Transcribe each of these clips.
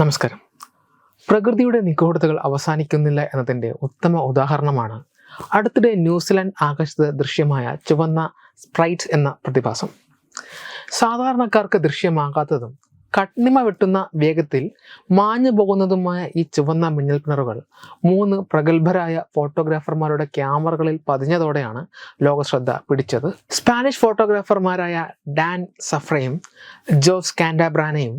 നമസ്കാരം. പ്രകൃതിയുടെ നിഗൂഢതകൾ അവസാനിക്കുന്നില്ല എന്നതിന്റെ ഉത്തമ ഉദാഹരണമാണ് അടുത്തിടെ ന്യൂസിലാൻഡ് ആകാശത്ത് ദൃശ്യമായ ചുവന്ന സ്പ്രൈറ്റ് എന്ന പ്രതിഭാസം. സാധാരണക്കാർക്ക് ദൃശ്യമാകാത്തതും കണ്ണിമ വെട്ടുന്ന വേഗത്തിൽ മാഞ്ഞു പോകുന്നതുമായ ഈ ചുവന്ന മിന്നൽ കിണറുകൾ മൂന്ന് പ്രഗത്ഭരായ ഫോട്ടോഗ്രാഫർമാരുടെ ക്യാമറകളിൽ പതിഞ്ഞതോടെയാണ് ലോകശ്രദ്ധ പിടിച്ചത്. സ്പാനിഷ് ഫോട്ടോഗ്രാഫർമാരായ ഡാൻ സഫ്രയും ജോസ് കാൻഡാബ്രാനയും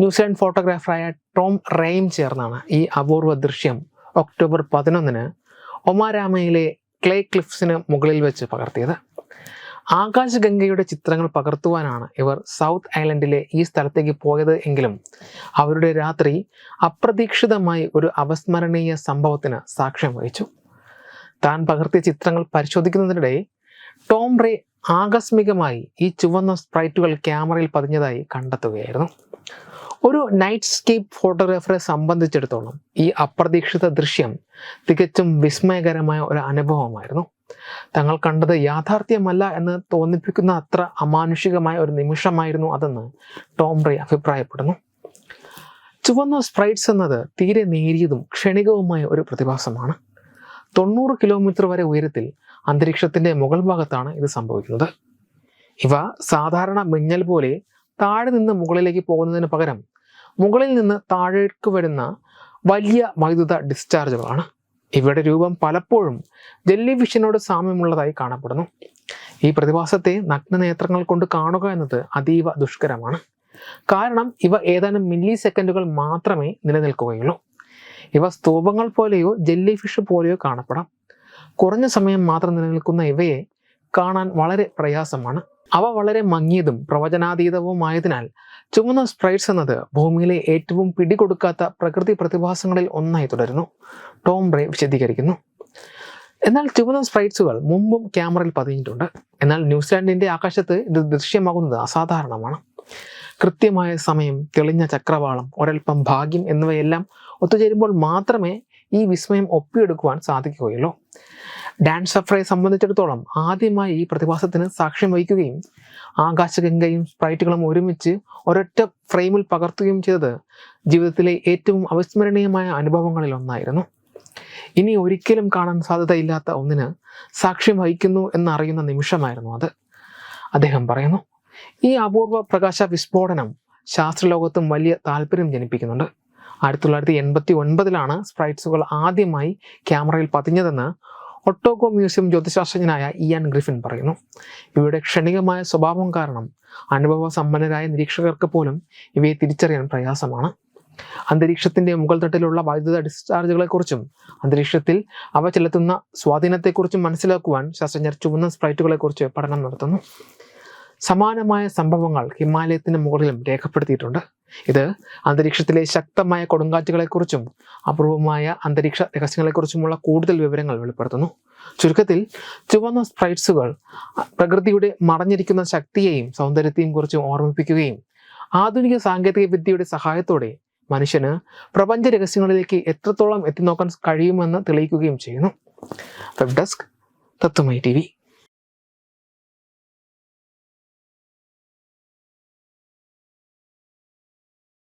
ന്യൂസിലാൻഡ് ഫോട്ടോഗ്രാഫറായ ടോം റേയും ചേർന്നാണ് ഈ അപൂർവ ദൃശ്യം ഒക്ടോബർ പതിനൊന്നിന് ഒമാരാമയിലെ ക്ലേ ക്ലിഫ്സിന് മുകളിൽ വെച്ച് പകർത്തിയത്. ആകാശഗംഗയുടെ ചിത്രങ്ങൾ പകർത്തുവാനാണ് ഇവർ സൗത്ത് ഐലൻഡിലെ ഈ സ്ഥലത്തേക്ക് പോയത് എങ്കിലും അവരുടെ രാത്രി അപ്രതീക്ഷിതമായി ഒരു അവസ്മരണീയ സംഭവത്തിന് സാക്ഷ്യം വഹിച്ചു. താൻ പകർത്തിയ ചിത്രങ്ങൾ പരിശോധിക്കുന്നതിനിടെ ടോം റേ ആകസ്മികമായി ഈ ചുവന്ന സ്പ്രൈറ്റുകൾ ക്യാമറയിൽ പതിഞ്ഞതായി കണ്ടെത്തുകയായിരുന്നു. ഒരു നൈറ്റ് സ്കേപ്പ് ഫോട്ടോഗ്രാഫറെ സംബന്ധിച്ചിടത്തോളം ഈ അപ്രതീക്ഷിത ദൃശ്യം തികച്ചും വിസ്മയകരമായ ഒരു അനുഭവമായിരുന്നു. തങ്ങൾ കണ്ടത് യാഥാർത്ഥ്യമല്ല എന്ന് തോന്നിപ്പിക്കുന്ന അത്ര അമാനുഷികമായ ഒരു നിമിഷമായിരുന്നു അതെന്ന് ടോം റേ അഭിപ്രായപ്പെടുന്നു. ചുവന്ന സ്പ്രൈറ്റ്സ് എന്നത് തീരെ നേരിയതും ക്ഷണികവുമായ ഒരു പ്രതിഭാസമാണ്. തൊണ്ണൂറ് കിലോമീറ്റർ വരെ ഉയരത്തിൽ അന്തരീക്ഷത്തിന്റെ മുകൾ ഭാഗത്താണ് ഇത് സംഭവിക്കുന്നത്. ഇവ സാധാരണ മിന്നൽ പോലെ താഴെ നിന്ന് മുകളിലേക്ക് പോകുന്നതിന് പകരം മുകളിൽ നിന്ന് താഴേക്ക് വരുന്ന വലിയ വൈദ്യുത ഡിസ്ചാർജുകളാണ് ഇവയുടെ രൂപം പലപ്പോഴും ജെല്ലി ഫിഷിനോട് സാമ്യമുള്ളതായി കാണപ്പെടുന്നു. ഈ പ്രതിഭാസത്തെ നഗ്നനേത്രങ്ങൾ കൊണ്ട് കാണുക എന്നത് അതീവ ദുഷ്കരമാണ്. കാരണം ഇവ ഏതാനും മില്ലി സെക്കൻഡുകൾ മാത്രമേ നിലനിൽക്കുകയുള്ളൂ. ഇവ സ്തൂപങ്ങൾ പോലെയോ ജെല്ലി ഫിഷ് പോലെയോ കാണപ്പെടാം. കുറഞ്ഞ സമയം മാത്രം നിലനിൽക്കുന്ന ഇവയെ കാണാൻ വളരെ പ്രയാസമാണ്. അവ വളരെ മങ്ങിയതും പ്രവചനാതീതവുമായതിനാൽ ചുവന്ന സ്പ്രൈറ്റ്സ് എന്നത് ഭൂമിയിലെ ഏറ്റവും പിടികൊടുക്കാത്ത പ്രകൃതി പ്രതിഭാസങ്ങളിൽ ഒന്നായി തുടരുന്നു. ടോം ബ്രേ വിശദീകരിക്കുന്നു. എന്നാൽ ചുവന്ന സ്പ്രൈറ്റ്സുകൾ മുമ്പും ക്യാമറയിൽ പതിഞ്ഞിട്ടുണ്ട്. എന്നാൽ ന്യൂസിലാൻഡിന്റെ ആകാശത്ത് ഇത് ദൃശ്യമാകുന്നത് അസാധാരണമാണ്. കൃത്യമായ സമയം തെളിഞ്ഞ ചക്രവാളം ഒരൽപ്പം ഭാഗ്യം എന്നിവയെല്ലാം ഒത്തുചേരുമ്പോൾ മാത്രമേ ഈ വിസ്മയം ഒപ്പിയെടുക്കുവാൻ സാധിക്കുകയുള്ളൂ. ഡാൻ സഫ്രയെ സംബന്ധിച്ചിടത്തോളം ആദ്യമായി ഈ പ്രതിഭാസത്തിന് സാക്ഷ്യം വഹിക്കുകയും ആകാശഗംഗയും സ്പ്രൈറ്റുകളും ഒരുമിച്ച് ഒരൊറ്റ ഫ്രെയിമിൽ പകർത്തുകയും ചെയ്തത് ജീവിതത്തിലെ ഏറ്റവും അവിസ്മരണീയമായ അനുഭവങ്ങളിൽ ഒന്നായിരുന്നു. ഇനി ഒരിക്കലും കാണാൻ സാധ്യതയില്ലാത്ത ഒന്നിന് സാക്ഷ്യം വഹിക്കുന്നു എന്നറിയുന്ന നിമിഷമായിരുന്നു അത്. അദ്ദേഹം പറയുന്നു ഈ അപൂർവ പ്രകാശ വിസ്ഫോടനം ശാസ്ത്രലോകത്തും വലിയ താല്പര്യം ജനിപ്പിക്കുന്നുണ്ട്. ആയിരത്തി തൊള്ളായിരത്തി എൺപത്തി ഒൻപതിലാണ് സ്പ്രൈറ്റ്സുകൾ ആദ്യമായി ക്യാമറയിൽ പതിഞ്ഞതെന്ന് ഒട്ടോഗോ മ്യൂസിയം ജ്യോതിശാസ്ത്രജ്ഞനായ ഇയാൻ ഗ്രിഫിൻ പറയുന്നു. ഇവയുടെ ക്ഷണികമായ സ്വഭാവം കാരണം അനുഭവ സമ്പന്നരായ നിരീക്ഷകർക്ക് പോലും ഇവയെ തിരിച്ചറിയാൻ പ്രയാസമാണ്. അന്തരീക്ഷത്തിന്റെ മുകൾ തട്ടിലുള്ള വൈദ്യുത ഡിസ്ചാർജുകളെക്കുറിച്ചും അന്തരീക്ഷത്തിൽ അവ ചെലുത്തുന്ന സ്വാധീനത്തെക്കുറിച്ചും മനസ്സിലാക്കുവാൻ ശാസ്ത്രജ്ഞർ ചുവന്ന സ്പ്രൈറ്റുകളെക്കുറിച്ച് പഠനം നടത്തുന്നു. സമാനമായ സംഭവങ്ങൾ ഹിമാലയത്തിന് മുകളിലും രേഖപ്പെടുത്തിയിട്ടുണ്ട്. ഇത് അന്തരീക്ഷത്തിലെ ശക്തമായ കൊടുങ്കാറ്റുകളെക്കുറിച്ചും അപൂർവമായ അന്തരീക്ഷ രഹസ്യങ്ങളെക്കുറിച്ചുമുള്ള കൂടുതൽ വിവരങ്ങൾ വെളിപ്പെടുത്തുന്നു. ചുരുക്കത്തിൽ ചുവന്ന സ്പ്രൈറ്റ്സുകൾ പ്രകൃതിയുടെ മറഞ്ഞിരിക്കുന്ന ശക്തിയെയും സൗന്ദര്യത്തെയും കുറിച്ച് ഓർമ്മിപ്പിക്കുകയും ആധുനിക സാങ്കേതിക വിദ്യയുടെ സഹായത്തോടെ മനുഷ്യന് പ്രപഞ്ച രഹസ്യങ്ങളിലേക്ക് എത്രത്തോളം എത്തിനോക്കാൻ കഴിയുമെന്ന് തെളിയിക്കുകയും ചെയ്യുന്നു. വെബ് ഡെസ്ക് തത്വമൈ ടി